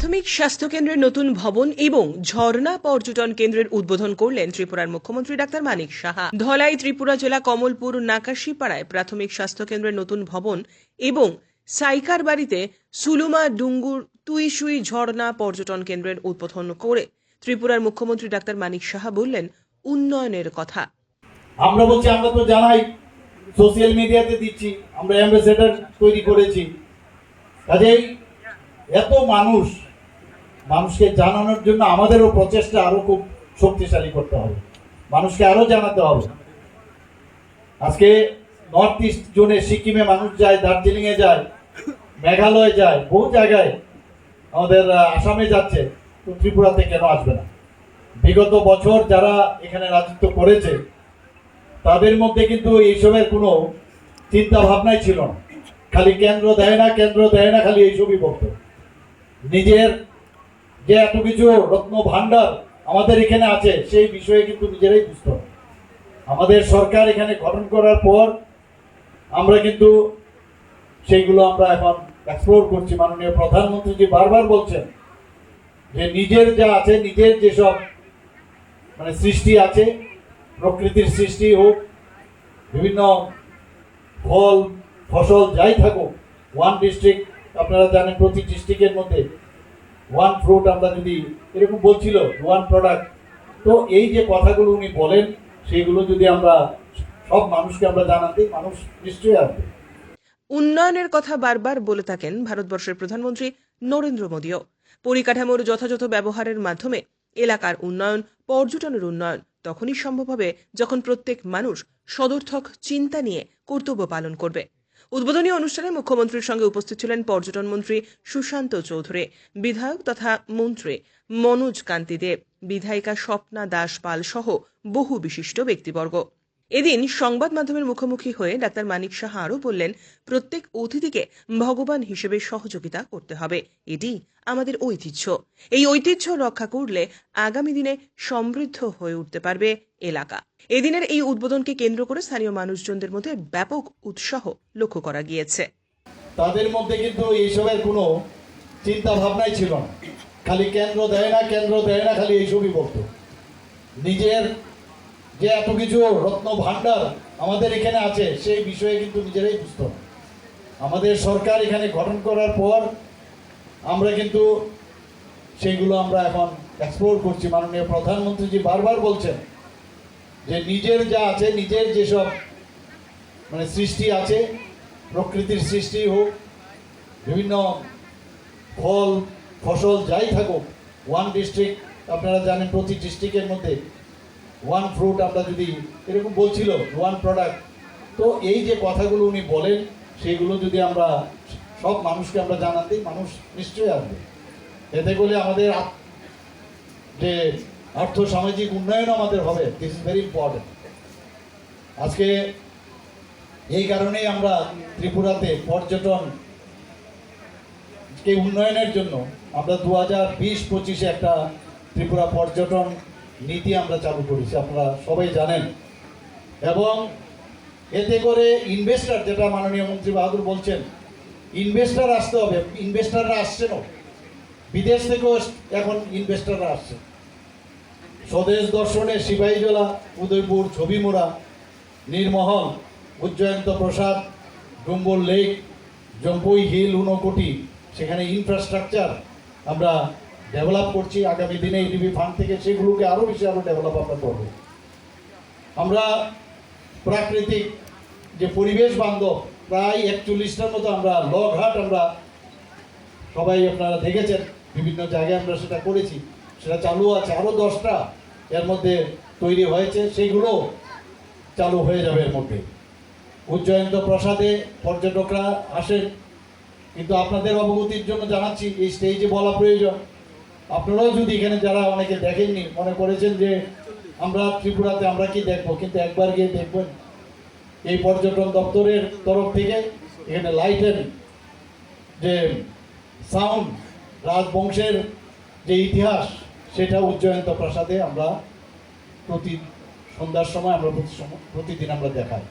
প্রাথমিক স্বাস্থ্য কেন্দ্রের নতুন ভবন এবং ঝর্ণা পর্যটন কেন্দ্রের উদ্বোধন করলেন ত্রিপুরার মুখ্যমন্ত্রী ডাক্তার মানিক সাহা। ধলাই ত্রিপুরা জেলা কমলপুর নাকাশিপাড়ায় প্রাথমিক স্বাস্থ্য কেন্দ্রের নতুন ভবন এবং সাইকার বাড়িতে সুলুমা ডুঙ্গুর তুইসুই ঝর্ণা পর্যটন কেন্দ্রের উদ্বোধন করে ত্রিপুরার মুখ্যমন্ত্রী ডাক্তার মানিক সাহা বললেন, উন্নয়নের কথা। আমরা বলছি, আমরা তো জানাই, সোশ্যাল মিডিয়াতে দিচ্ছি, আমরা অ্যাম্বাসেডার তৈরি করেছি। কাজেই এত মানুষ মানুষকে জানানোর জন্য আমাদেরও প্রচেষ্টা আরও খুব শক্তিশালী করতে হবে। মানুষকে আরও জানাতে হবে। আজকে নর্থ ইস্ট জোনে সিকিমে মানুষ যায়, দার্জিলিং এ যায়, মেঘালয় যায়, বহু জায়গায় আমাদের আসামে যাচ্ছে তো ত্রিপুরাতে কেন আসবে না? বিগত বছর যারা এখানে রাজত্ব করেছে, তাদের মধ্যে কিন্তু এইসবের কোনো চিন্তা ভাবনাই ছিল না। খালি কেন্দ্র দেয় না, কেন্দ্র দেয় না, খালি এইসবই বলতো। নিজের যে এত কিছু রত্ন ভান্ডার আমাদের এখানে আছে, সেই বিষয়ে কিন্তু নিজেরাই বুঝতে হবে। আমাদের সরকার এখানে গঠন করার পর আমরা কিন্তু সেইগুলো আমরা এখন এক্সপ্লোর করছি। মাননীয় প্রধানমন্ত্রী যে বারবার বলছেন যে নিজের যা আছে, নিজের যেসব মানে সৃষ্টি আছে, প্রকৃতির সৃষ্টি হোক, বিভিন্ন ফল, ফসল যাই থাকুক ওয়ান ডিস্ট্রিক্ট আপনারা জানেন প্রতি ডিস্ট্রিক্টের মধ্যে ওয়ান ফ্রুট আমরা যদি এরকম বলছিল ওয়ান প্রোডাক্ট তো এই যে কথাগুলো উনি বলেন, সেগুলো যদি আমরা সব মানুষকে আমরা জানাতে মানুষ নিশ্চয়ই আসবে। উন্নয়নের কথা বারবার বলে থাকেন ভারতবর্ষের প্রধানমন্ত্রী নরেন্দ্র মোদীও। পরিকাঠামোর যথাযথ ব্যবহারের মাধ্যমে এলাকার উন্নয়ন, পর্যটনের উন্নয়ন তখনই সম্ভব হবে যখন প্রত্যেক মানুষ সদর্থক চিন্তা নিয়ে কর্তব্য পালন করবে। উদ্বোধনী অনুষ্ঠানে মুখ্যমন্ত্রীর সঙ্গে উপস্থিত ছিলেন পর্যটন মন্ত্রী সুশান্ত চৌধুরী, বিধায়ক তথা মন্ত্রী মনোজ কান্তি দেব বিধায়িকা স্বপ্না দাস পাল সহ বহু বিশিষ্ট ব্যক্তিবর্গ। এদিন সংবাদ মাধ্যমের মুখোমুখি হয়ে ডাক্তার মানিক সাহা আরও বললেন, প্রত্যেক অতিথিকে ভগবান হিসেবে সহযোগিতা করতে হবে। এটি আমাদের ঐতিহ্য। এই ঐতিহ্য রক্ষা করলে আগামী দিনে সমৃদ্ধ হয়ে উঠতে পারবে এলাকা। এদিনের এই উদ্বোধনকে কেন্দ্র করে স্থানীয় মানুষজনদের মধ্যে ব্যাপক উৎসাহ লক্ষ্য করা গিয়েছে। তাদের মধ্যে কিন্তু এইসবের কোনো চিন্তা ভাবনাই ছিল না। খালি কেন্দ্র দেয় না, কেন্দ্র দেয় না, খালি এইসবই বলতো। নিজের যে এত কিছু রত্ন ভান্ডার আমাদের এখানে আছে, সেই বিষয়ে কিন্তু নিজেরাই বুঝতো আমাদের সরকার এখানে গঠন করার পর আমরা কিন্তু সেইগুলো আমরা এখন এক্সপ্লোর করছি। মাননীয় প্রধানমন্ত্রী জি বারবার বলছেন যে নিজের যা আছে, নিজের যেসব মানে সৃষ্টি আছে, প্রকৃতির সৃষ্টি হোক, বিভিন্ন ফল, ফসল যাই থাকুক ওয়ান ডিস্ট্রিক্ট আপনারা জানেন প্রতি ডিস্ট্রিক্টের মধ্যে ওয়ান ফ্রুট আমরা যদি এরকম বলছিল ওয়ান প্রোডাক্ট তো এই যে কথাগুলো উনি বলেন, সেগুলো যদি আমরা সব মানুষকে আমরা জানাতে মানুষ নিশ্চয়ই আসবে। এতে করে আমাদের যে আর্থ সামাজিক উন্নয়ন আমাদের হবে দিস ইজ ভেরি ইম্পর্টেন্ট আজকে এই কারণেই আমরা ত্রিপুরাতে পর্যটন কে উন্নয়নের জন্য আমরা দু হাজার বিশ পঁচিশে একটা ত্রিপুরা পর্যটন নীতি আমরা চালু করেছি, আপনারা সবাই জানেন। এবং এতে করে ইনভেস্টার যেটা মাননীয় মন্ত্রী বাহাদুর বলছেন ইনভেস্টার আসতে হবে ইনভেস্টাররা আসছেনও বিদেশ থেকেও এখন ইনভেস্টাররা আসছে। স্বদেশ দর্শনে সিপাহীজলা উদয়পুর, ছবিমুড়া, নীরমহল, উজ্জয়ন্ত প্রসাদ ডুম্বর লেক জম্পুই হিল উনকোটি সেখানে ইনফ্রাস্ট্রাকচার আমরা ডেভেলপ করছি, আগামী দিনে ইডিবি ফান্ড থেকে সেগুলোকে আরও বেশি আরও ডেভেলপ আমরা করব। আমরা প্রাকৃতিক যে পরিবেশ বান্ধব, প্রায় একচল্লিশটার মতো আমরা লগঘাট আমরা সবাই আপনারা দেখেছেন, বিভিন্ন জায়গায় আমরা সেটা করেছি। সেটা চালু আছে আরও দশটা এর মধ্যে তৈরি হয়েছে, সেগুলো চালু হয়ে যাবে এর মধ্যে। উজ্জয়ন্ত প্রসাদে পর্যটকরা আসেন, কিন্তু আপনাদের অবগতির জন্য জানাচ্ছি, এই স্টেজে বলা প্রয়োজন। আপনারাও যদি এখানে যারা অনেকে দেখেননি, মনে করেছেন যে আমরা ত্রিপুরাতে আমরা কি দেখব? কিন্তু একবার গিয়ে দেখবেন, এই পর্যটন দপ্তরের তরফ থেকে এখানে লাইটের যে সাউন্ড, রাজবংশের যে ইতিহাস, সেটা উজ্জয়ন্ত প্রাসাদে আমরা প্রতি সন্ধ্যার সময়, আমরা প্রতি প্রতিদিন আমরা দেখাই।